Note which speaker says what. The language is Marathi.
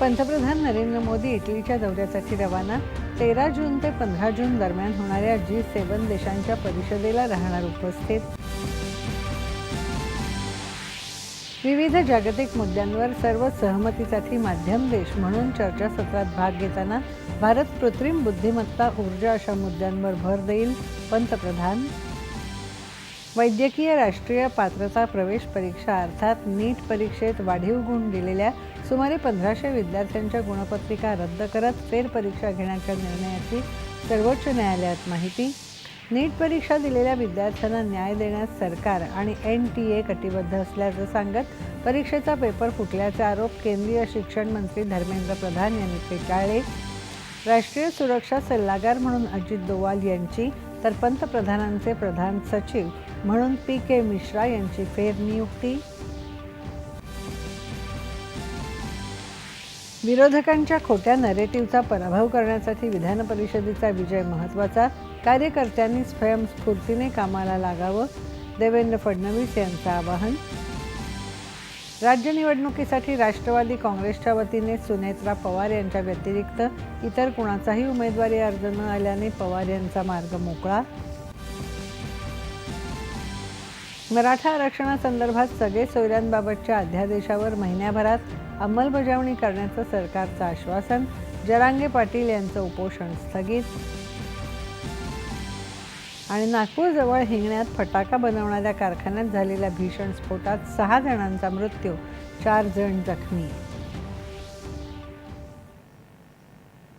Speaker 1: पंतप्रधान नरेंद्र मोदी इटलीच्या दौऱ्यासाठी रवाना. तेरा जून ते पंधरा जून दरम्यान होणाऱ्या जी सेवन देशांच्या परिषदेला राहणार उपस्थित. विविध जागतिक मुद्द्यांवर सर्व सहमतीसाठी माध्यम देश म्हणून चर्चासत्रात भाग घेताना भारत कृत्रिम बुद्धिमत्ता ऊर्जा अशा मुद्द्यांवर भर देईल पंतप्रधान. वैद्यकीय राष्ट्रीय पात्रता प्रवेश परीक्षा अर्थात नीट परीक्षेत वाढीव गुण दिलेल्या सुमारे पंधराशे विद्यार्थ्यांच्या गुणपत्रिका रद्द करत फेरपरीक्षा घेण्याच्या निर्णयाची सर्वोच्च न्यायालयात माहिती. नीट परीक्षा दिलेल्या विद्यार्थ्यांना न्याय देण्यास सरकार आणि एन टी ए कटिबद्ध असल्याचं सांगत परीक्षेचा पेपर फुटल्याचा आरोप केंद्रीय शिक्षण मंत्री धर्मेंद्र प्रधान यांनी फेटाळले. राष्ट्रीय सुरक्षा सल्लागार म्हणून अजित दोवाल यांची तर पंतप्रधानांचे प्रधान सचिव म्हणून पी के मिश्रा यांची फेरनियुक्ती. विरोधकांच्या खोट्या नरेटिव्हचा पराभव करण्यासाठी विधान परिषदेचा विजय महत्त्वाचा कार्यकर्त्यांनी स्वयंस्फूर्तीने कामाला लागावं. देवेंद्र फडणवीस यांचं आवाहन. राज्य निवडणुकीसाठी राष्ट्रवादी काँग्रेसच्या वतीने सुनेत्रा पवार यांच्या व्यतिरिक्त इतर कुणाचाही उमेदवारी अर्ज न आल्याने पवार यांचा मार्ग मोकळा. मराठा आरक्षणासंदर्भात सगळे सोयऱ्यांबाबतच्या अध्यादेशावर महिन्याभरात अंमलबजावणी करण्याचं सरकारचं आश्वासन. जरांगे पाटील यांचं उपोषण स्थगित. आणि नागपूरजवळ हिंगण्यात फटाका बनवणाऱ्या कारखान्यात झालेल्या भीषण स्फोटात सहा जणांचा मृत्यू चार जण जखमी.